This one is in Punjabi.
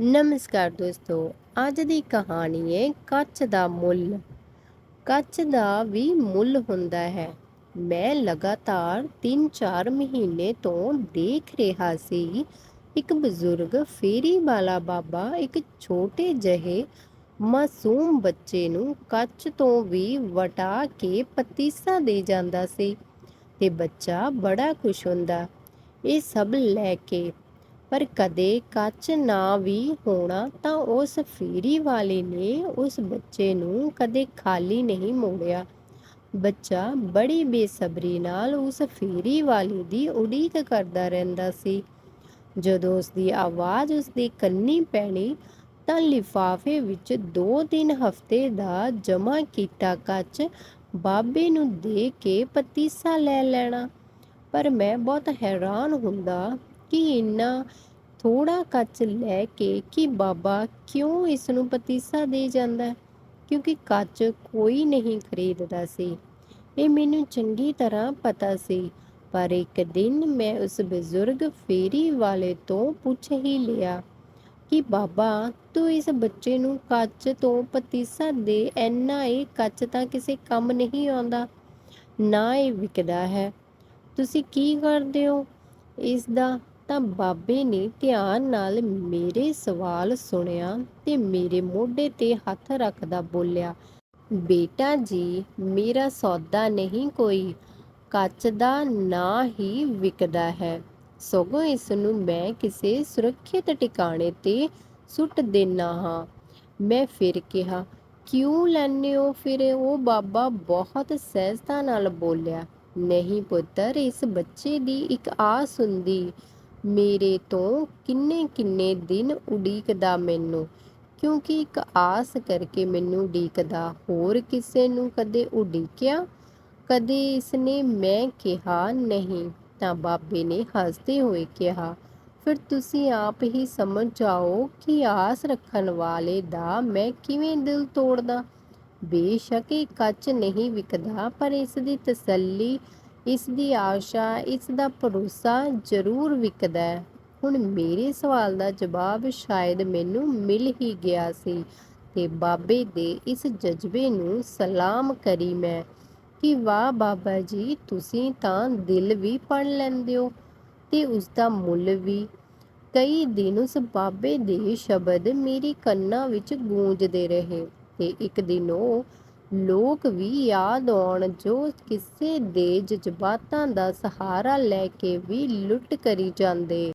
ਨਮਸਕਾਰ ਦੋਸਤੋ, ਅੱਜ ਦੀ ਕਹਾਣੀ ਹੈ ਕੱਚ ਦਾ ਮੁੱਲ। ਕੱਚ ਦਾ ਵੀ ਮੁੱਲ ਹੁੰਦਾ ਹੈ। ਮੈਂ ਲਗਾਤਾਰ 3-4 ਮਹੀਨੇ ਤੋਂ ਦੇਖ ਰਿਹਾ ਸੀ, ਇੱਕ ਬਜ਼ੁਰਗ ਫੇਰੀ ਵਾਲਾ ਬਾਬਾ, ਇੱਕ ਛੋਟੇ ਜਿਹੇ ਮਾਸੂਮ ਬੱਚੇ ਨੂੰ ਕੱਚ ਤੋਂ ਵੀ ਵਟਾ ਕੇ ਪਤੀਸਾ ਦੇ ਜਾਂਦਾ ਸੀ ਤੇ ਬੱਚਾ ਬੜਾ ਖੁਸ਼ ਹੁੰਦਾ। ਇਹ ਸਭ ਲੈ ਕੇ ਪਰ ਕਦੇ ਕੱਚ ਨਾ ਵੀ ਹੋਣਾ ਤਾਂ ਉਸ ਫੇਰੀ ਵਾਲੇ ਨੇ ਉਸ ਬੱਚੇ ਨੂੰ ਕਦੇ ਖਾਲੀ ਨਹੀਂ ਮੋੜਿਆ। ਬੱਚਾ ਬੜੀ ਬੇਸਬਰੀ ਨਾਲ ਉਸ ਫੇਰੀ ਵਾਲੇ ਦੀ ਉਡੀਕ ਕਰਦਾ ਰਹਿੰਦਾ ਸੀ। ਜਦੋਂ ਉਸ ਦੀ ਆਵਾਜ਼ ਉਸ ਦੇ ਕੰਨੀ ਪੈਣੀ ਤਾਂ ਲਿਫਾਫੇ ਵਿੱਚ ਦੋ ਤਿੰਨ ਹਫ਼ਤੇ ਦਾ ਜਮ੍ਹਾਂ ਕੀਤਾ ਕੱਚ ਬਾਬੇ ਨੂੰ ਦੇ ਕੇ ਪਤੀਸਾ ਲੈ ਲੈਣਾ। ਪਰ ਮੈਂ ਬਹੁਤ ਹੈਰਾਨ ਹੁੰਦਾ ਕਿ ਇੰਨਾ ਥੋੜਾ ਕੱਚ ਲੈ ਕੇ ਕਿ ਬਾਬਾ ਕਿਉਂ ਇਸ ਨੂੰ ਪਤੀਸਾ ਦੇ ਜਾਂਦਾ ਕਿਉਂਕਿ ਕੱਚ ਕੋਈ ਨਹੀਂ ਖਰੀਦਦਾ ਸੀ। ਇਹ ਮੈਨੂੰ ਚੰਗੀ ਤਰ੍ਹਾਂ ਪਤਾ ਸੀ, ਪਰ ਇੱਕ ਦਿਨ ਮੈਂ ਉਸ ਬਜ਼ੁਰਗ ਫੇਰੀ ਵਾਲੇ ਤੋਂ ਪੁੱਛ ਹੀ ਲਿਆ ਕਿ ਬਾਬਾ, ਤੂੰ ਇਸ ਬੱਚੇ ਨੂੰ ਕੱਚ ਤੋਂ ਪਤੀਸਾ ਦੇ ਐਨਾ ਇਹ ਕੱਚ ਤਾਂ ਕਿਸੇ ਕੰਮ ਨਹੀਂ ਆਉਂਦਾ, ਨਾ ਇਹ ਵਿਕਦਾ ਹੈ। ਤੁਸੀਂ ਕੀ ਕਰਦੇ ਹੋ? ਇਸ ਦਾ ਤਾਂ ਬਾਬੇ ਨੇ ਧਿਆਨ ਨਾਲ ਮੇਰੇ ਸਵਾਲ ਸੁਣਿਆ ਤੇ ਮੇਰੇ ਮੋਢੇ ਤੇ ਹੱਥ ਰੱਖਦਾ ਬੋਲਿਆ, ਬੇਟਾ ਜੀ, ਮੇਰਾ ਸੌਦਾ ਨਹੀਂ ਕੋਈ, ਕੱਚ ਦਾ ਨਾ ਹੀ ਵਿਕਦਾ ਹੈ। ਸਗੋਂ ਇਸ ਨੂੰ ਮੈਂ ਕਿਸੇ ਸੁਰੱਖਿਅਤ ਟਿਕਾਣੇ ਤੇ ਸੁੱਟ ਦੇਣਾ ਹਾਂ। ਮੈਂ ਫਿਰ ਕਿਹਾ, ਕਿਉਂ ਲੈਨੇ ਹੋ? ਫਿਰ ਉਹ ਬਾਬਾ ਬਹੁਤ ਸਹਿਜਤਾ ਨਾਲ ਬੋਲਿਆ, ਨਹੀਂ ਪੁੱਤਰ, ਇਸ ਬੱਚੇ ਦੀ ਇੱਕ ਆਸ ਹੁੰਦੀ। ਮੇਰੇ ਤੋਂ ਕਿੰਨੇ ਕਿੰਨੇ ਦਿਨ ਉਡੀਕਦਾ ਮੈਨੂੰ? ਕਿਉਂਕਿ ਇੱਕ ਆਸ ਕਰਕੇ ਮੈਨੂੰ ਉਡੀਕਦਾ, ਹੋਰ ਕਿਸੇ ਨੂੰ ਕਦੇ ਉਡੀਕਿਆ? ਕਦੇ ਇਸਨੇ ਮੈਂ ਕਿਹਾ, ਨਹੀਂ, ਤਾਂ ਬਾਬੇ ਨੇ ਹੱਸਦੇ ਹੋਏ ਕਿਹਾ, ਫਿਰ ਤੁਸੀਂ ਆਪ ਹੀ ਸਮਝ ਜਾਓ ਕਿ ਆਸ ਰੱਖਣ ਵਾਲੇ ਦਾ ਮੈਂ ਕਿਵੇਂ ਦਿਲ ਤੋੜਦਾ। ਬੇਸ਼ੱਕ ਇਹ ਕੱਚ ਨਹੀਂ ਵਿਕਦਾ, ਪਰ ਇਸ ਦੀ ਤਸੱਲੀ ਇਸ ਦੀ ਆਸ਼ਾ, ਇਸ ਦਾ ਭਰੋਸਾ ਜ਼ਰੂਰ ਵਿਕਦਾ ਹੈ। ਹੁਣ ਮੇਰੇ ਸਵਾਲ ਦਾ ਜਵਾਬ ਸ਼ਾਇਦ ਮੈਨੂੰ ਮਿਲ ਹੀ ਗਿਆ ਸੀ ਤੇ ਬਾਬੇ ਦੇ ਇਸ ਜਜ਼ਬੇ ਨੂੰ ਸਲਾਮ ਕਰੀ ਮੈਂ ਕਿ ਵਾਹ ਬਾਬਾ ਜੀ, ਤੁਸੀਂ ਤਾਂ ਦਿਲ ਵੀ ਪੜ ਲੈਂਦੇ ਹੋ ਤੇ ਉਸ ਦਾ ਮੁੱਲ ਵੀ। ਕਈ ਦਿਨ ਉਸ ਬਾਬੇ ਦੇ ਸ਼ਬਦ ਮੇਰੀ ਕੰਨਾਂ ਵਿੱਚ ਗੂੰਜਦੇ ਰਹੇ ਤੇ ਇੱਕ ਦਿਨ ਉਹ ਲੋਕ ਵੀ ਯਾਦ ਆਉਣ, ਜੋ ਕਿਸੇ ਦੇ ਜਜ਼ਬਾਤਾਂ ਦਾ ਸਹਾਰਾ ਲੈ ਕੇ ਵੀ ਲੁੱਟ ਕਰੀ ਜਾਂਦੇ।